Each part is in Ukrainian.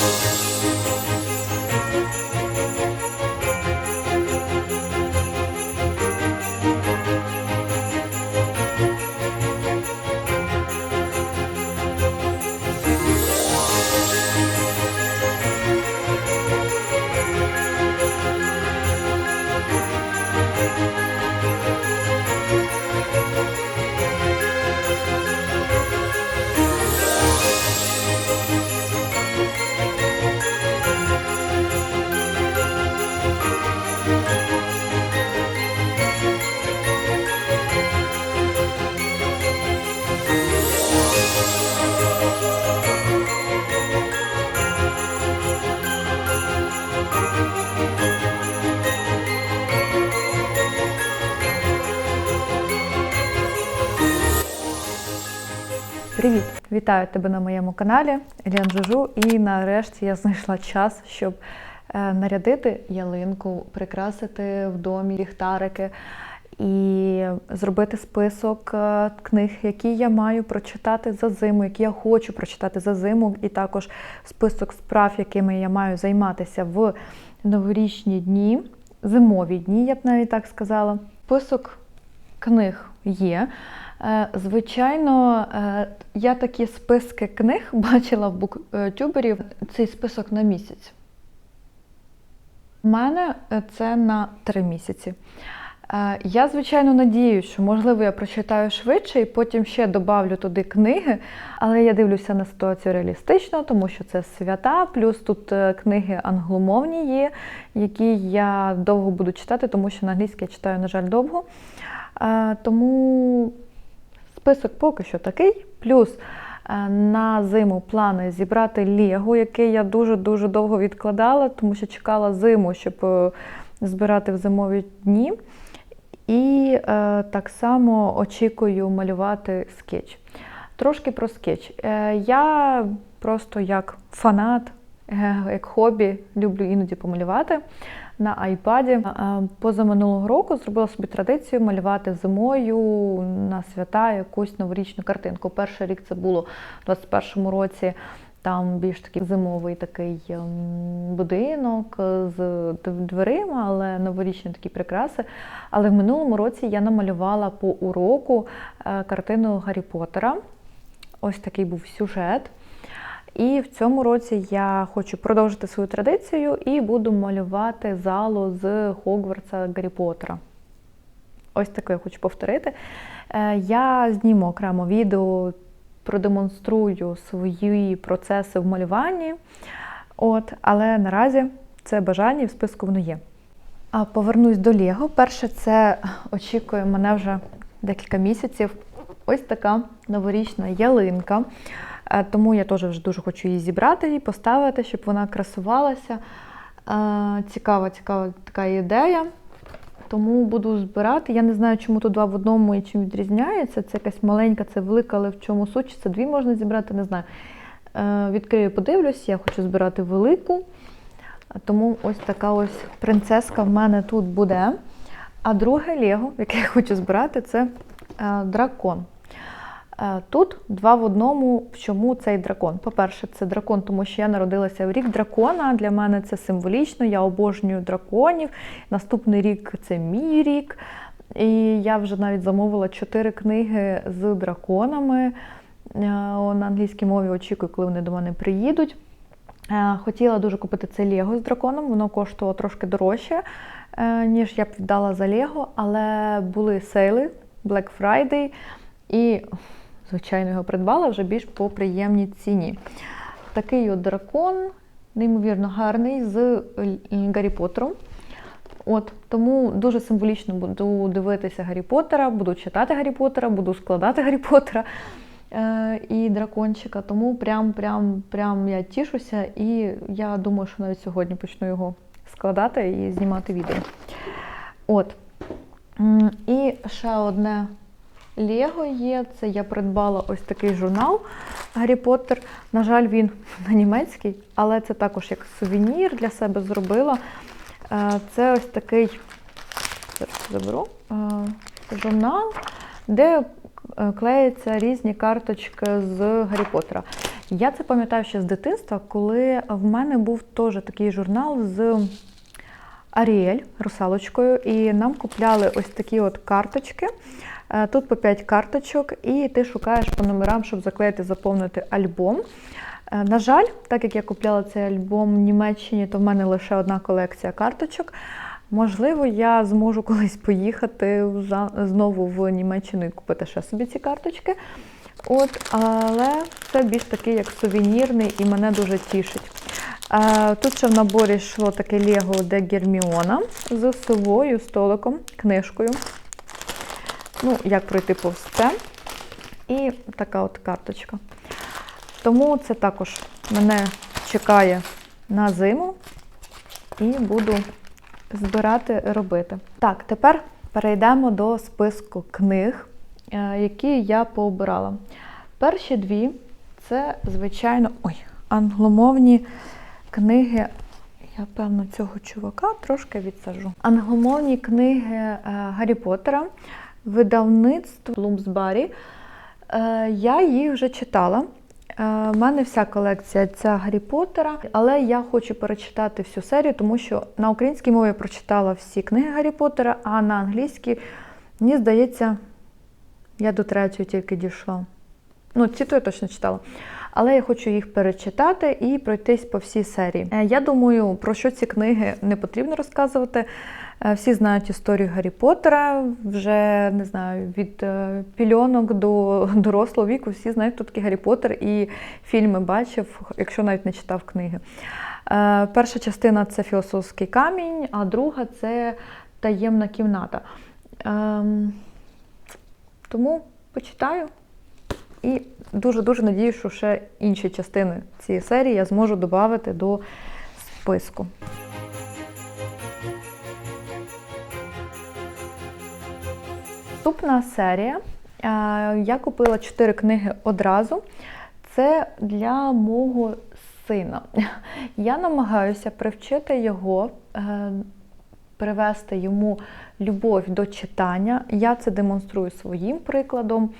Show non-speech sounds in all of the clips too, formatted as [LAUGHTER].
Música Привіт! Вітаю тебе на моєму каналі Іллян Жужу. І нарешті я знайшла час, щоб е, нарядити ялинку, прикрасити в домі ліхтарики і зробити список е, книг, які я маю прочитати за зиму, які я хочу прочитати за зиму, і також список справ, якими я маю займатися в новорічні дні, зимові дні, я б навіть так сказала. Список книг є. Е, Звичайно, е, я такі списки книг [LAUGHS] бачила в буктюбері, цей список на місяць. У мене е, це на три місяці. Я, звичайно, надіюсь, що, можливо, я прочитаю швидше і потім ще добавлю туди книги, але я дивлюся на ситуацію реалістично, тому що це свята, плюс тут книги англомовні є, які я довго буду читати, тому що на англійській я читаю, на жаль, довго. Тому список поки що такий. Плюс е, на зиму плани зібрати Лего, яке я дуже-дуже довго відкладала, тому що чекала зиму, щоб е, збирати в зимові дні. І е, так само очікую малювати скетч. Трошки про скетч. Е, я просто як фанат, е, як хобі, люблю іноді помалювати на айпаді. Е, Позаминулого року зробила собі традицію малювати зимою на свята якусь новорічну картинку. Перший рік це було у 21-му році. Там більш такий зимовий такий ем, будинок з дверима, але новорічні такі прикраси. Але в минулому році я намалювала по уроку е, картину Гаррі Поттера. Ось такий був сюжет. І в цьому році я хочу продовжити свою традицію і буду малювати залу з Хогвартса Гаррі Поттера. Ось таке я хочу повторити. Е, Я зніму окремо відео, продемонструю свої процеси в малюванні. От, але наразі це бажання і в списку воно є. А повернусь до Лего. Перше, це очікує мене вже декілька місяців. Ось така новорічна ялинка. Е, Тому я теж вже дуже хочу її зібрати і поставити, щоб вона красувалася. Е, Цікава, цікава така ідея. Тому буду збирати. Я не знаю, чому тут два в одному і чим відрізняється. Це якась маленька, це велика, але в чому суть? Це дві можна зібрати, не знаю. Е, Відкрию, подивлюсь, я хочу збирати велику. Тому ось така ось принцеска в мене тут буде. А друге Лего, яке я хочу збирати, це дракон. Е, Тут два в одному. В чому цей дракон? По-перше, це дракон, тому що я народилася в рік дракона. Для мене це символічно. Я обожнюю драконів. Наступний рік це мій рік. І я вже навіть замовила чотири книги з драконами. Е, На англійській мові очікую, коли вони до мене приїдуть. Е, Хотіла дуже купити це Лего з драконом, воно коштувало трошки дорожче, ніж я б віддала за Лего, але були сейли Black Friday, і, звичайно, його придбала вже більш по приємній ціні. Такий от дракон, неймовірно гарний, з Гаррі Поттером. От, тому дуже символічно буду дивитися Гаррі Поттера, буду читати Гаррі Поттера, буду складати Гаррі Поттера е, і дракончика. Тому прям, прям, прям я тішуся, і я думаю, що навіть сьогодні почну його складати і знімати відео. От. І ще одне Лего є. Це я придбала ось такий журнал Гаррі Поттер. На жаль, він [LAUGHS] на німецький, але це також як сувенір для себе зробила. Е, Це ось такий заберу, е, журнал, де е, клеяться різні карточки з Гаррі Поттера. Я це пам'ятаю ще з дитинства, коли в мене був теж такий журнал з Аріель русалочкою, і нам купляли ось такі от карточки. Е, Тут по 5 карточок, і ти шукаєш по номерам, щоб заклеїти, заповнити альбом. Е, На жаль, так як я купляла цей альбом в Німеччині, то в мене лише одна колекція карточок. Можливо, я зможу [LAUGHS] колись поїхати знову в Німеччину і купити ще собі ці карточки. От, але це більш такий як сувенірний і мене дуже тішить. Е, Тут ще в наборі йшло таке Лего де Герміона з совою, столиком, книжкою. Ну, як пройти повз це. І така от карточка. Тому це також мене чекає на зиму і буду збирати робити. Так, тепер перейдемо до списку книг, е, які я пообирала. Перші дві це, звичайно, ой, англомовні книги. Я, певно, цього чувака трошки відсажу. Англомовні книги е, Гаррі Поттера, видавництво Блумсбарі. Е, Я їх вже читала. У мене вся колекція ця Гаррі Поттера, але я хочу перечитати всю серію, тому що на українській мові я прочитала всі книги Гаррі Поттера, а на англійській, мені здається, я до третьої тільки дійшла. Ну, ці то я точно читала. Але я хочу їх перечитати і пройтись по всій серії. Е, Я думаю, про що ці книги не потрібно розказувати. Е, Всі знають історію Гаррі Поттера, вже не знаю, від е, пільонок до [LAUGHS] дорослого віку. Всі знають, хто такий Гаррі Поттер і фільми бачив, якщо навіть не читав книги. Е, Перша частина це філософський камінь, а друга це таємна кімната. Ем, Тому почитаю. І дуже-дуже надію, що ще інші частини цієї серії я зможу додати до списку. Наступна серія. Е, Я купила чотири книги одразу. Це для мого сина. [LAUGHS] Я намагаюся привчити його, е, привести йому любов до читання. Я це демонструю своїм прикладом.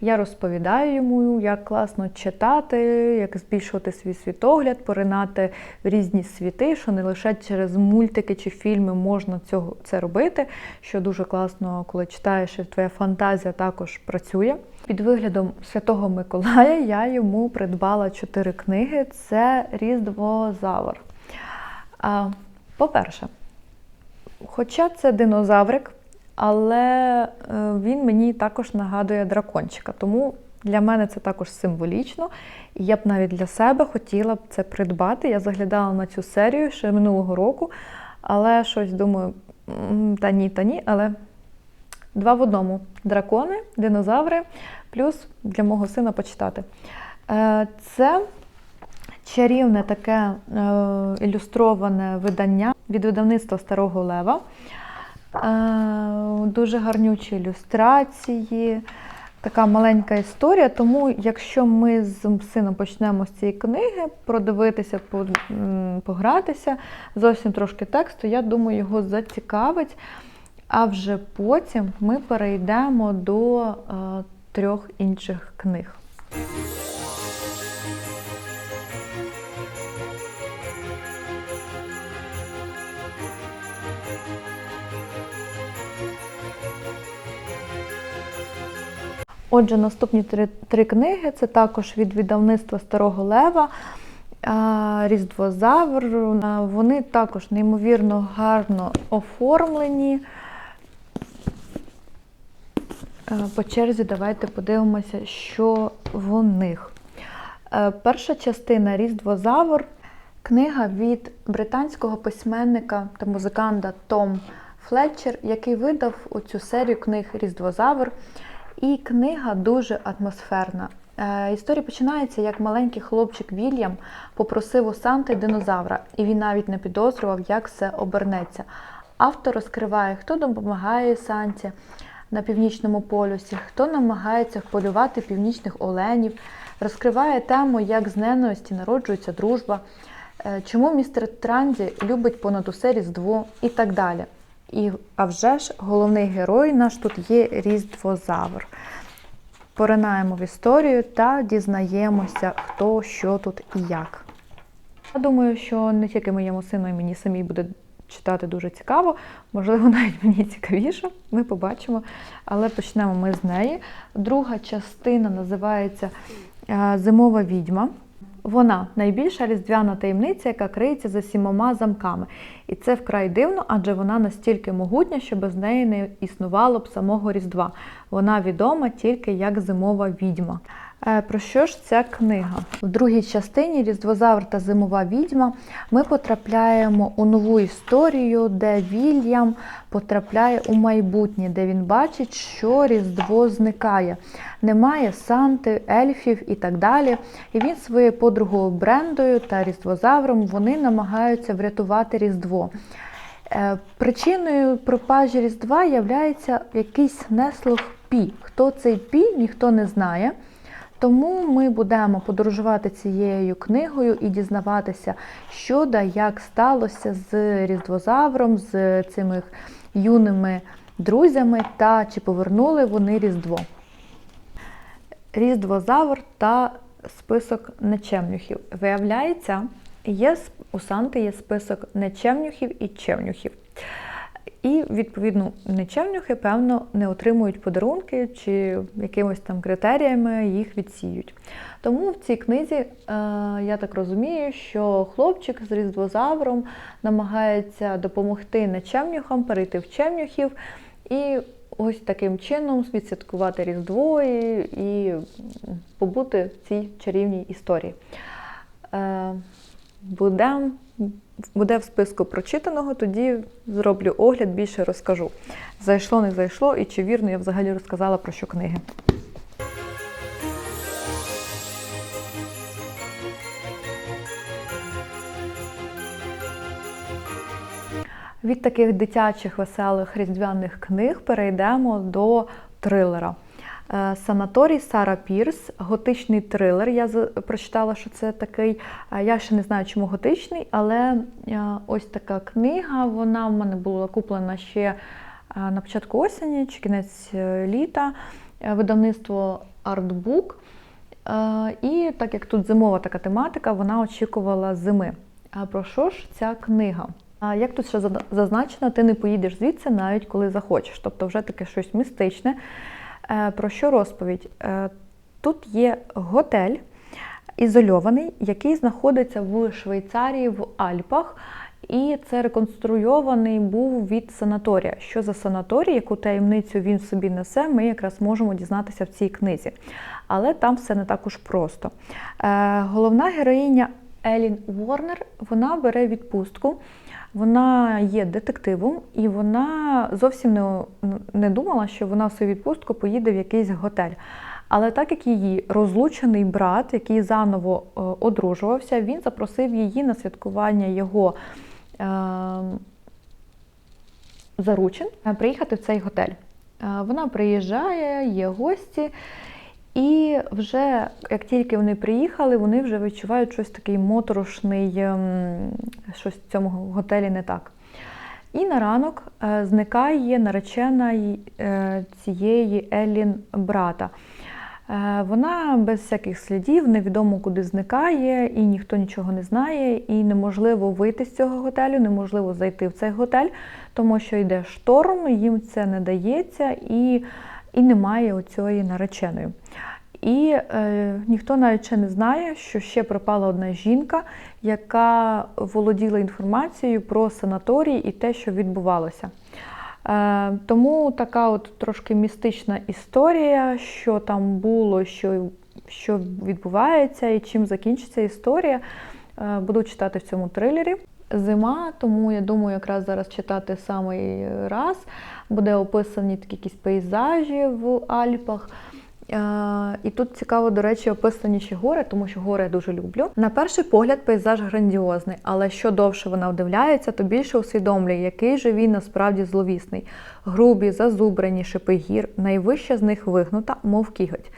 Я розповідаю йому, як класно читати, як збільшувати свій світогляд, поринати в різні світи, що не лише через мультики чи фільми можна цього це робити. Що дуже класно, коли читаєш, і твоя фантазія також працює. Під виглядом Святого Миколая я йому придбала чотири книги. Це Різдвозавр. По-перше, хоча це динозаврик, але е, він мені також нагадує дракончика. Тому для мене це також символічно. І я б навіть для себе хотіла б це придбати. Я заглядала на цю серію ще минулого року, але щось думаю, та ні, та ні, але два в одному: дракони, динозаври, плюс для мого сина почитати. Е, Це чарівне таке е, ілюстроване видання від видавництва Старого Лева. Е, Дуже гарнючі ілюстрації, така маленька історія. Тому, якщо ми з сином почнемо з цієї книги продивитися, погратися, зовсім трошки тексту, я думаю, його зацікавить. А вже потім ми перейдемо до е, трьох інших книг. Отже, наступні три, три книги це також від видавництва Старого Лева. а, Різдвозавр. А, Вони також неймовірно гарно оформлені. По черзі давайте подивимося, що в них. Е, Перша частина Різдвозавр книга від британського письменника та музиканта Том Флетчер, який видав цю серію книг Різдвозавр. І книга дуже атмосферна. Е, Історія починається, як маленький хлопчик Вільям попросив у Санти динозавра, і він навіть не підозрював, як все обернеться. Автор розкриває, хто допомагає Санті на північному полюсі, хто намагається вполювати північних оленів, розкриває тему, як з ненависті народжується дружба, е, чому містер Транзі любить понад усе Різдво і так далі. І, а вже ж головний герой наш тут є Різдвозавр. поринаємо в історію та дізнаємося, хто, що тут і як. Я думаю, що не тільки моєму сину і мені самій буде читати дуже цікаво, можливо, [LAUGHS] навіть мені цікавіше, ми побачимо. Але почнемо ми з неї. Друга частина називається е, Зимова відьма. Вона найбільша різдвяна таємниця, яка криється за сімома замками. І це вкрай дивно, адже вона настільки могутня, що без неї не існувало б самого Різдва. Вона відома тільки як зимова відьма. Е, Про що ж ця книга? В другій частині Різдвозавр та Зимова відьма ми потрапляємо у нову історію, де Вільям потрапляє у майбутнє, де він бачить, що Різдво зникає. Немає Санти, ельфів і так далі. І він своєю подругою Брендою та Різдвозавром вони намагаються врятувати Різдво. Е, Причиною пропажі Різдва є якийсь неслух Пі. Хто цей Пі, ніхто не знає. Тому ми будемо подорожувати цією книгою і дізнаватися, що да як сталося з Різдвозавром, з цими юними друзями та чи повернули вони Різдво. Різдвозавр та список нечемнюхів. Виявляється, є у Санти є список нечемнюхів і чемнюхів. І, відповідно, нечемнюхи, певно, не отримують подарунки чи якимось там критеріями їх відсіють. Тому в цій книзі, е, я так розумію, що хлопчик з різдвозавром намагається допомогти нечемнюхам перейти в чемнюхів і ось таким чином відсвяткувати Різдво і, і побути в цій чарівній історії. Е, Будем, буде в списку прочитаного, тоді зроблю огляд, більше розкажу. Зайшло, не зайшло, і чи вірно я взагалі розказала про що книги. Від таких дитячих веселих різдвяних книг перейдемо до трилера. Е, Санаторій Сара Пірс, готичний трилер. Я прочитала, що це такий. е, Я ще не знаю, чому готичний, але е, ось така книга. Вона в мене була куплена ще на початку осені чи кінець літа. Видавництво. Е, І так як тут зимова така тематика, вона очікувала зими. А про що ж ця книга? А як тут ще зазначено, ти не поїдеш звідси навіть коли захочеш. Тобто вже таке щось містичне. Е, Про що розповідь? Е, Тут є готель ізольований, який знаходиться в Швейцарії в Альпах. І це реконструйований був від санаторія. Що за санаторій, яку таємницю він собі несе, ми якраз можемо дізнатися в цій книзі. Але там все не так уж просто. Е, головна героїня Елін Уорнер вона бере відпустку. Вона є детективом, і вона зовсім не, не думала, що вона в свою відпустку поїде в якийсь готель. Але так як її розлучений брат, який заново е, одружувався, він запросив її на святкування його е, заручин приїхати в цей готель. Е, Вона приїжджає, є гості, і вже як тільки вони приїхали, вони вже відчувають щось такий моторошний, ем, щось в цьому готелі не так. І на ранок е, зникає наречена е, цієї Елін брата. Е, Вона без всяких слідів, невідомо куди зникає, і ніхто нічого не знає, і неможливо вийти з цього готелю, неможливо зайти в цей готель, тому що йде шторм, їм це не дається, і, і немає оцієї нареченої. І е, ніхто навіть ще не знає, що ще пропала одна жінка, яка володіла інформацією про санаторій і те, що відбувалося. Е, тому така от трошки містична історія, що там було, що, що відбувається і чим закінчиться історія. Е, буду читати в цьому трилері. Зима, тому я думаю, якраз зараз читати самий раз. Буде описані такі якісь пейзажі в Альпах. Е, І тут цікаво, до речі, описані ще гори, тому що гори я дуже люблю. На перший погляд, пейзаж грандіозний, але що довше вона вдивляється, то більше усвідомлює, який же він насправді зловісний. Грубі, зазубрені шипи гір, найвища з них вигнута, мов кіготь.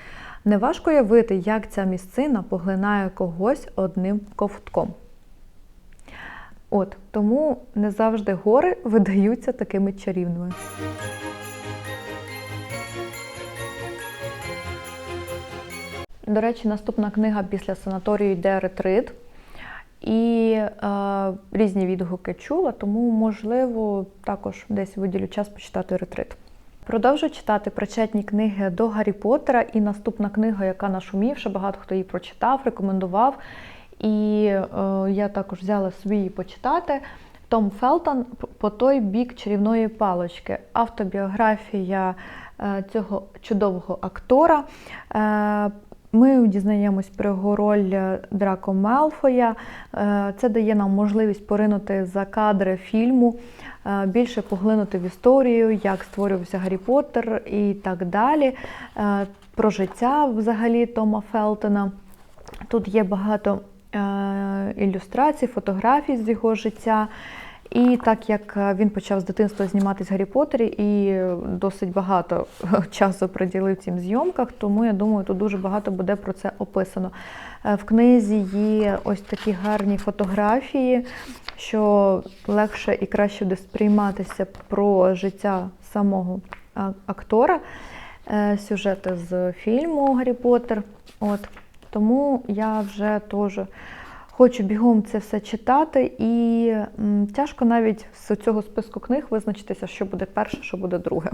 Неважко уявити, як ця місцина поглинає когось одним ковтком. От тому не завжди гори видаються такими чарівними. До речі, наступна книга після санаторію йде ретрит. І е, різні відгуки чула, тому, можливо, також десь виділю час почитати ретрит. Продовжую читати причетні книги до Гаррі Поттера, і наступна книга, яка нашумівша, багато хто її прочитав, рекомендував. І е, я також взяла собі почитати. Том Фелтон по той бік чарівної палочки. Автобіографія е, цього чудового актора. Е, ми дізнаємось про його роль Драко Мелфоя. Е, Це дає нам можливість поринути за кадри фільму, е, більше поглинути в історію, як створювався Гаррі Поттер і так далі. Е, Про життя взагалі Тома Фелтона. Тут є багато е, ілюстрацій, фотографій з його життя. І так як е, він почав з дитинства зніматись в Гаррі Поттері і досить багато [LAUGHS] часу приділив цим зйомках, тому я думаю, тут дуже багато буде про це описано. Е, В книзі є ось такі гарні фотографії, що легше і краще буде сприйматися про життя самого актора, е, сюжети з фільму Гаррі Поттер. От. Тому я вже теж хочу бігом це все читати, і тяжко навіть з цього списку книг визначитися, що буде перше, що буде друге.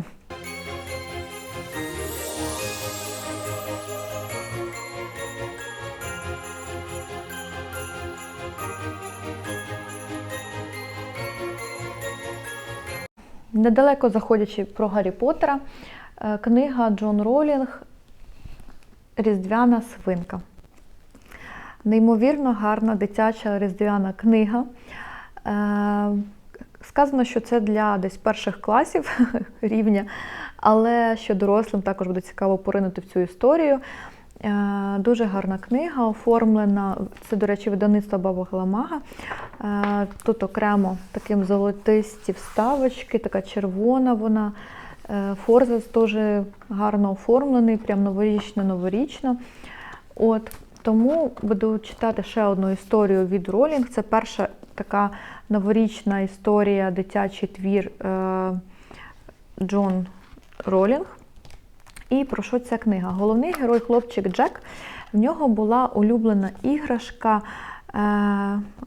Недалеко заходячи про Гаррі Поттера, е, книга Джон Ролінг Різдвяна свинка. Неймовірно гарна дитяча різдвяна книга. Е, Сказано, що це для десь перших класів [LAUGHS] рівня, але що дорослим також буде цікаво поринути в цю історію. Е, Дуже гарна книга, оформлена. Це, до речі, видавництво Баба Галамага. Е, Тут окремо таким золотисті вставочки, така червона вона. Е, Форзац теж гарно оформлений, прям новорічно-новорічно. От. Тому буду читати ще одну історію від Ролінг. Це перша така новорічна історія, дитячий твір е, Джон Ролінг. І про що ця книга? Головний герой хлопчик Джек. В нього була улюблена іграшка е,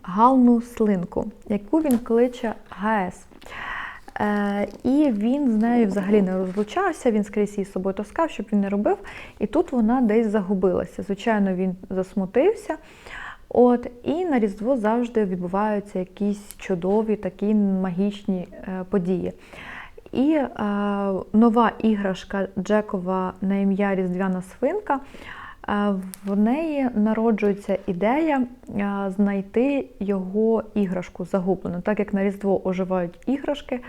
Галну слинку, яку він кличе ГАЕС. Е, і він з нею взагалі не розлучався, він скрізь її з собою таскав, щоб він не робив. І тут вона десь загубилася. Звичайно, він засмутився. От, І на Різдво завжди відбуваються якісь чудові такі магічні е, події. І е, нова іграшка Джекова на ім'я Різдвяна свинка. е, В неї народжується ідея знайти його іграшку загублену. Так як на Різдво оживають іграшки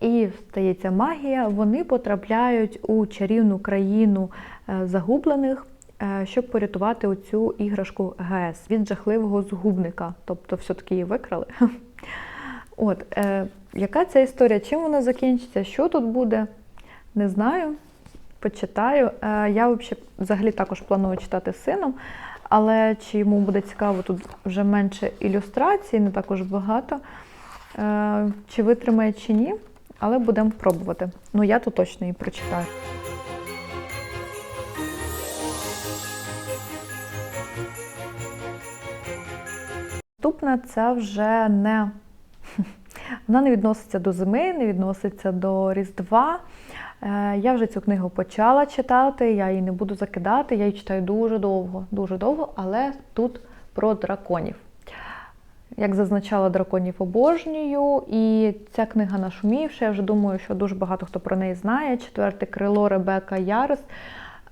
і стається магія, вони потрапляють у чарівну країну е, загублених, е, щоб порятувати оцю іграшку ГС від жахливого згубника. Тобто, все-таки її викрали. [LAUGHS] От, е, яка ця історія? Чим вона закінчиться? Що тут буде? Не знаю. Почитаю. Е, я взагалі, взагалі також планую читати з сином, але чи йому буде цікаво, тут вже менше ілюстрацій, не також багато. Е, чи витримає, чи ні, але будемо пробувати. Ну, я тут точно її прочитаю. Наступне це вже не [LAUGHS] вона не відноситься до зими, не відноситься до Різдва. Е, Я вже цю книгу почала читати, я її не буду закидати, я її читаю дуже довго, дуже довго, але тут про драконів. Як зазначала, драконів обожнюю, і ця книга нашумівша. Я вже думаю, що дуже багато хто про неї знає. Четверте крило Ребека Ярос.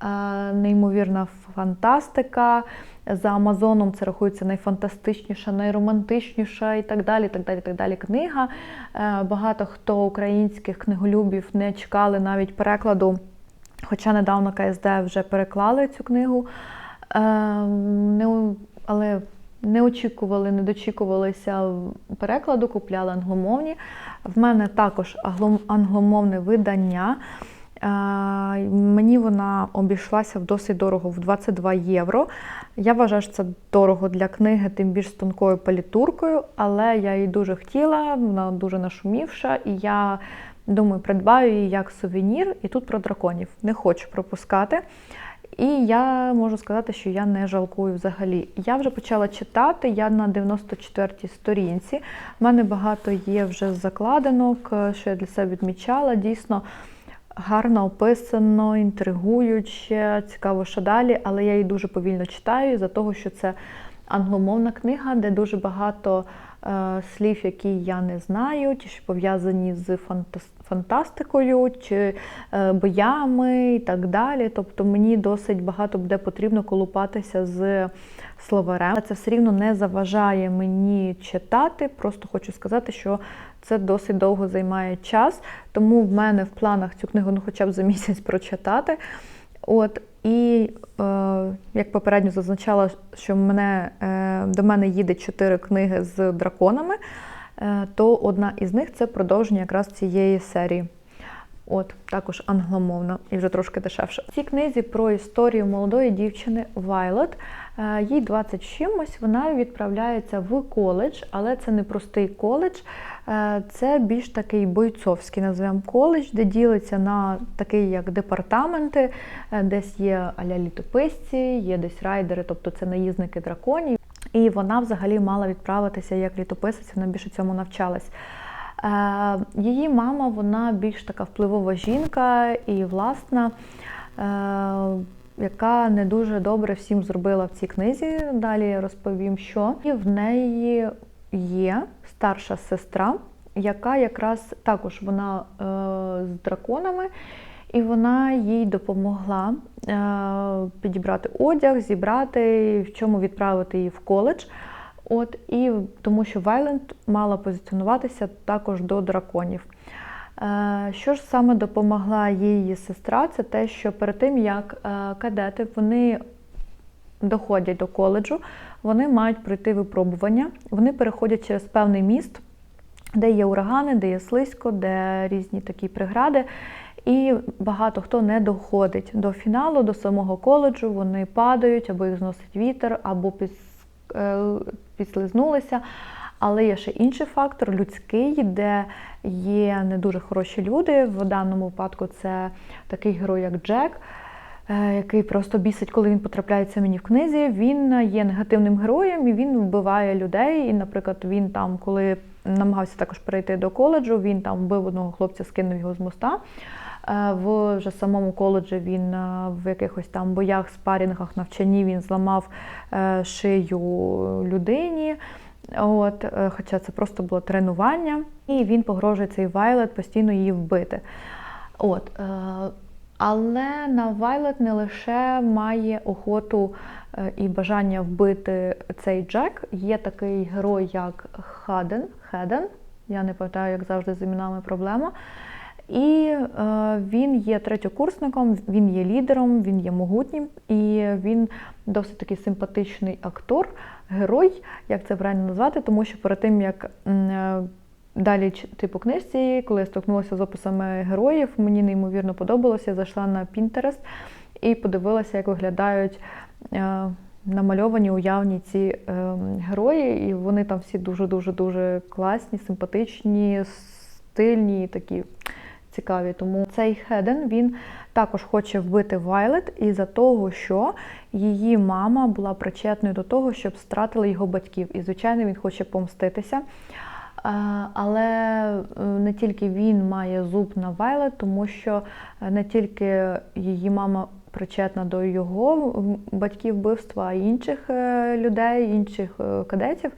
Е, Неймовірна фантастика. За Амазоном це рахується найфантастичніша, найромантичніша і так далі. так далі, так далі книга. Е, Багато хто українських книголюбів не чекали навіть перекладу, хоча недавно КСД вже переклали цю книгу. Е, але не очікували, не дочікувалися перекладу, купляли англомовні. В мене також англомовне видання. Мені вона обійшлася в досить дорого, в 22 євро. Я вважаю, що це дорого для книги, тим більш з тонкою палітуркою, але я її дуже хотіла, вона дуже нашумівша, і я думаю, придбаю її як сувенір. І тут про драконів не хочу пропускати. І я можу сказати, що я не жалкую взагалі. Я вже почала читати, я на 94-й сторінці. У мене багато є вже закладинок, е, що я для себе відмічала. Дійсно гарно описано, інтригуюче, цікаво, що далі, але я її дуже повільно читаю, за того, що це англомовна книга, де дуже багато слів, які я не знаю, ті, що пов'язані з фантастикою чи е, боями і так далі. Тобто мені досить багато буде потрібно колупатися з словарем. Це все рівно не заважає мені читати. Просто хочу сказати, що це досить довго займає час, тому в мене в планах цю книгу ну, хоча б за місяць прочитати. От і е, як попередньо зазначала, що мене, е, до мене їде чотири книги з драконами, е, то одна із них це продовження якраз цієї серії. От, також англомовна і вже трошки дешевше. В цій книзі про історію молодої дівчини Вайлот. Е, Їй 20 чимось, вона відправляється в коледж, але це не простий коледж, е, це більш такий бойцовський, називаємо коледж, де ділиться на такий як департаменти, е, десь є аля літописці, є десь райдери, тобто це наїзники драконів. І вона взагалі мала відправитися як літописець, вона більше цьому навчалась. Е, Її мама, вона більш така впливова жінка і власна, е, яка не дуже добре всім зробила в цій книзі. Далі я розповім, що і в неї є старша сестра, яка якраз також вона е, з драконами. І вона їй допомогла підібрати одяг, зібрати, в чому відправити її в коледж. От і тому, що Вайленд мала позиціонуватися також до драконів. Е, Що ж саме допомогла її сестра? Це те, що перед тим як е, кадети вони доходять до коледжу, вони мають пройти випробування. Вони переходять через певний міст, де є урагани, де є слизько, де різні такі прегради. І багато хто не доходить до фіналу, до самого коледжу. Вони падають, або їх зносить вітер, або під, е, підслизнулися. Але є ще інший фактор людський, де є не дуже хороші люди. В даному випадку це такий герой, як Джек, е, який просто бісить, коли він потрапляється мені в книзі. Він є негативним героєм і він вбиває людей. І, наприклад, він там, коли намагався також перейти до коледжу, він там вбив одного хлопця, скинув його з моста. Е, В вже самому коледжі він е, в якихось там боях, спарінгах, навчанні він зламав е, шию людині. От, хоча це просто було тренування, і він погрожує цей Вайлет постійно її вбити. От, але на Вайлет не лише має охоту і бажання вбити цей Джек. Є такий герой, як Хаден. Хеден. Я не пам'ятаю, як завжди з іменами проблема. І е, він є третьокурсником, він є лідером, він є могутнім, і він досить такий симпатичний актор, герой, як це правильно назвати, тому що перед тим як е, далі читати по книжці, коли я стикнулася з описами героїв, мені неймовірно подобалося. Я зайшла на Pinterest і подивилася, як виглядають. Е, Намальовані уявні ці е, герої, і вони там всі дуже-дуже дуже класні, симпатичні, стильні, такі цікаві. Тому цей Хеден він також хоче вбити Вайлет із-за того, що її мама була причетною до того, щоб стратили його батьків. І, звичайно, він хоче помститися. Е, Але е, не тільки він має зуб на Вайлет, тому що е, не тільки її мама причетна до його батьків вбивства, а інших людей, інших кадетів.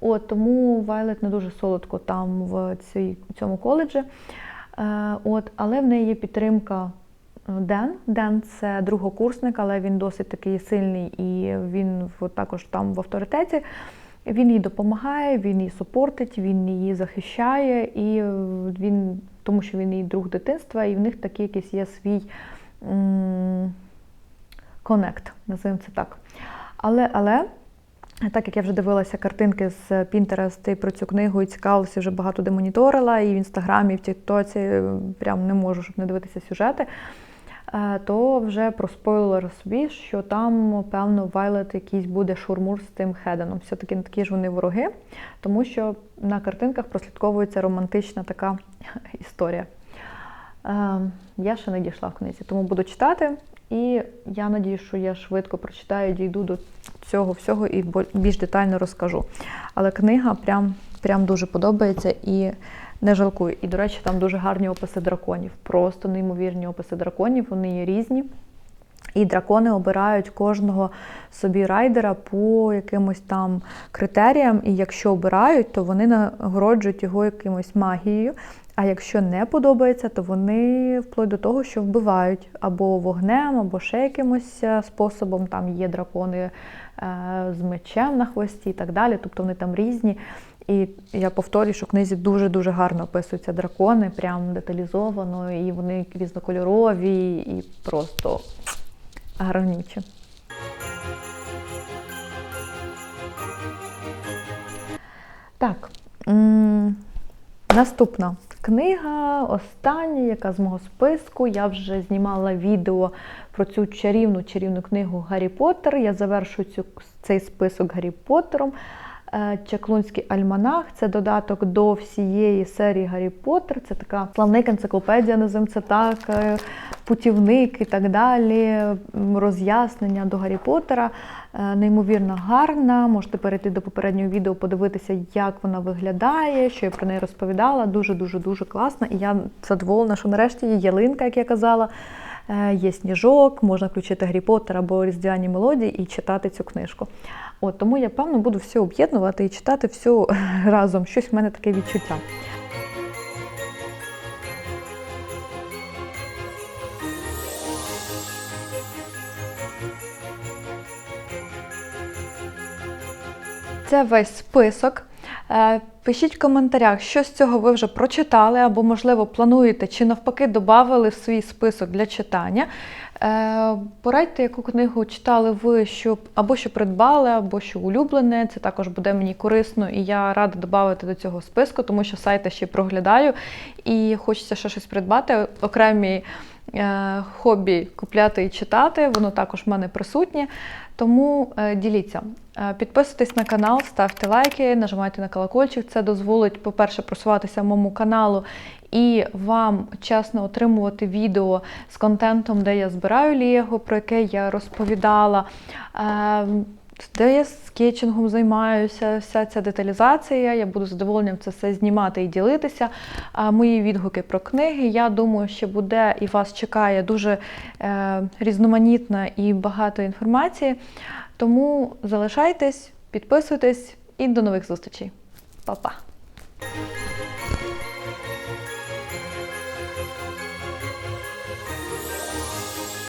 От тому Вайлет не дуже солодко там в цій цьому коледжі. Е, От, але в неї є підтримка е, Ден. Ден це другокурсник, але він досить такий сильний і він також там в авторитеті. Він їй допомагає, він її супортить, він її захищає, і він, тому що він її друг дитинства, і в них такий якийсь є свій м, коннект, називаємо це так. Але, але так як я вже дивилася картинки з Pinterest і про цю книгу і цікавилася, вже багато де моніторила, і в інстаграмі, і в Тіктоці прям не можу, щоб не дивитися сюжети. е, То вже проспойлер собі, що там, певно, Вайлет якийсь буде шурмур з тим Хеденом. Все-таки не такі ж вони вороги, тому що на картинках прослідковується романтична така [LAUGHS] історія. Е, Я ще не дійшла в книзі, тому буду читати. І я надію, що я швидко прочитаю, дійду до цього всього і більш детально розкажу. Але книга прям, прям дуже подобається і не жалкую. І, до речі, там дуже гарні описи драконів. Просто неймовірні описи драконів, вони є різні. І дракони обирають кожного собі райдера по якимось там критеріям. І якщо обирають, то вони нагороджують його якимось магією. А якщо не подобається, то вони вплоть до того, що вбивають або вогнем, або ще якимось е, способом. Там є дракони е, з мечем на хвості і так далі. Тобто вони там різні. І я повторюю, що в книзі дуже-дуже гарно описуються дракони, прям деталізовано, і вони різнокольорові, і просто гарнючі. Так. Наступна книга, остання, яка з мого списку. Я вже знімала відео про цю чарівну чарівну книгу Гаррі Поттер. Я завершую цю, цей список Гаррі Поттером. Е, Чаклунський альманах це додаток до всієї серії Гаррі Поттер. Це така славника енциклопедія, називаємо це так, е, путівник і так далі, роз'яснення до Гаррі Поттера. Е, Неймовірно гарна. Можете перейти до попереднього відео, подивитися, як вона виглядає, що я про неї розповідала. Дуже дуже класна. І я задоволена, що нарешті є ялинка, як я казала. Є сніжок, можна включити Гаррі Поттер або різдвяні мелодії і читати цю книжку. От тому я певно буду все об'єднувати і читати все [LAUGHS] разом. Щось в мене таке відчуття. Це весь список. Е, Пишіть в коментарях, що з цього ви вже прочитали, або, можливо, плануєте, чи навпаки додали в свій список для читання. Е, Порадьте, яку книгу читали ви, щоб або що придбали, або що улюблене. Це також буде мені корисно, і я рада додати до цього списку, тому що сайти ще проглядаю і хочеться ще щось придбати. Окремі е, хобі купляти і читати, воно також в мене присутнє. Тому е, діліться. Підписуйтесь на канал, ставте лайки, нажимайте на колокольчик. Це дозволить, по-перше, просуватися моєму каналу і вам чесно отримувати відео з контентом, де я збираю Лего, про яке я розповідала. Е, Де я скетчингом займаюся, вся ця деталізація. Я буду задоволенням це все знімати і ділитися. Мої відгуки про книги. Я думаю, що буде і вас чекає дуже е, різноманітна і багато інформації. Тому залишайтесь, підписуйтесь і до нових зустрічей. Па-па!